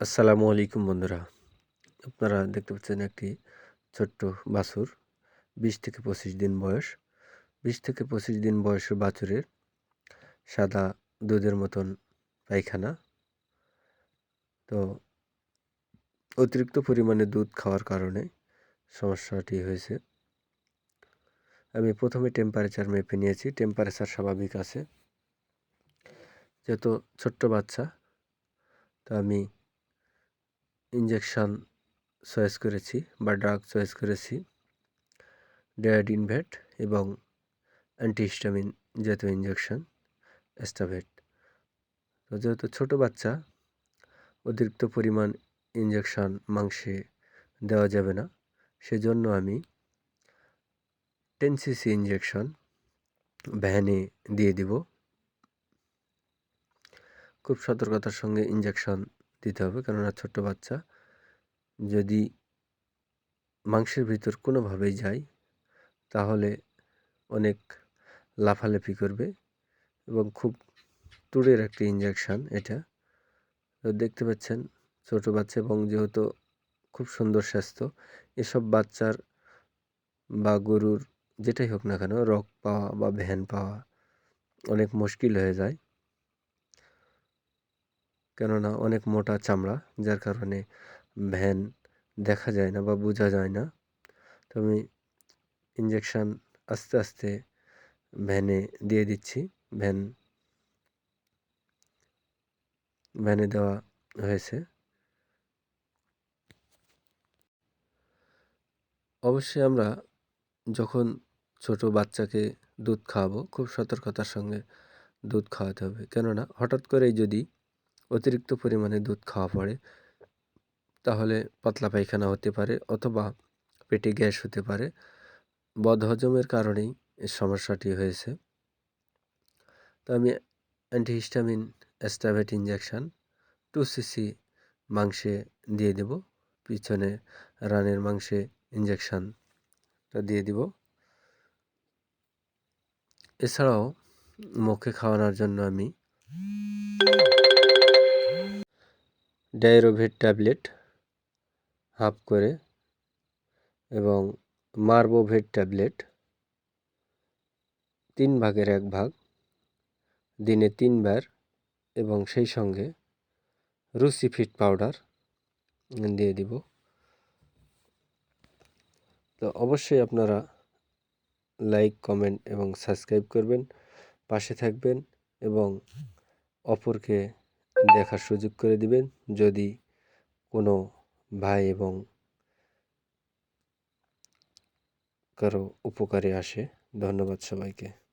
আসসালামু আলাইকুম বন্ধুরা। আপনারা দেখতে পাচ্ছেন একটি ছোট্ট বাছুর, বিশ থেকে পঁচিশ দিন বয়স। বিশ থেকে পঁচিশ দিন বয়সের বাছুরের সাদা দুধের মতন পায়খানা। তো অতিরিক্ত পরিমাণে দুধ খাওয়ার কারণে সমস্যাটি হয়েছে। আমি প্রথমে টেম্পারেচার মেপে নিয়েছি। টেম্পারেচার স্বাভাবিক আছে। যেহেতু ছোট্ট বাচ্চা, তো আমি ইঞ্জেকশান চয়েস করেছি বা ড্রাগ চয়েস করেছি। ডেয়াড ইনভেট এবং অ্যান্টিহিস্টামিন জাতীয় ইঞ্জেকশন এস্টাভেট তো যেহেতু ছোটো বাচ্চা, অতিরিক্ত পরিমাণ ইঞ্জেকশন মাংসে দেওয়া যাবে না। সেজন্য আমি টেন সিসি ইঞ্জেকশন ভ্যানে দিয়ে দিব। খুব সতর্কতার সঙ্গে ইঞ্জেকশন দিতে হবে। কেননা ছোট্ট বাচ্চা যদি মাংসের ভিতর কোনোভাবেই যায়, তাহলে অনেক লাফালাফি করবে এবং খুব তুড়ের একটি ইঞ্জেকশান এটা। তো দেখতে পাচ্ছেন ছোটো বাচ্চা এবং যেহেতু খুব সুন্দর স্বাস্থ্য, এসব বাচ্চার বা গরুর যেটাই হোক না কেন রক পাওয়া বা ভ্যান পাওয়া অনেক মুশকিল হয়ে যায়। কেননা অনেক মোটা চামড়া, যার কারণে ভ্যান দেখা যায় না বা বোঝা যায় না। তো আমি ইঞ্জেকশান আস্তে আস্তে ভ্যানে দিয়ে দিচ্ছি। ভ্যান, ভ্যানে দেওয়া হয়েছে। অবশ্যই আমরা যখন ছোট বাচ্চাকে দুধ খাওয়াবো, খুব সতর্কতার সঙ্গে দুধ খাওয়াতে হবে। কেননা হঠাৎ করেই যদি অতিরিক্ত পরিমাণে দুধ খাওয়া পড়ে। তাহলে পাতলা পায়খানা হতে পারে অথবা পেটে গ্যাস হতে পারে। বদহজমের কারণেই এই সমস্যাটি হয়েছে। তো আমি অ্যান্টিহিস্টামিন অ্যাস্টাভেট ইঞ্জেকশান টু সিসি মাংসে দিয়ে দেব। পিছনে রানের মাংসে ইঞ্জেকশানটা দিয়ে দিব। এছাড়াও মুখে খাওয়ানোর জন্য আমি ডায়রোভেট ট্যাবলেট হাফ করে এবং মার্বোভেট ট্যাবলেট তিন ভাগের এক ভাগ, দিনে তিনবার এবং সেই সঙ্গে রুসিফিট পাউডার দিয়ে দিব। তো অবশ্যই আপনারা লাইক, কমেন্ট এবং সাবস্ক্রাইব করবেন, পাশে থাকবেন এবং অপরকে দেখার সুযোগ করে দিবেন। যদি কোনো ভাই এবং কারও উপকারে আসে ধন্যবাদ সবাইকে।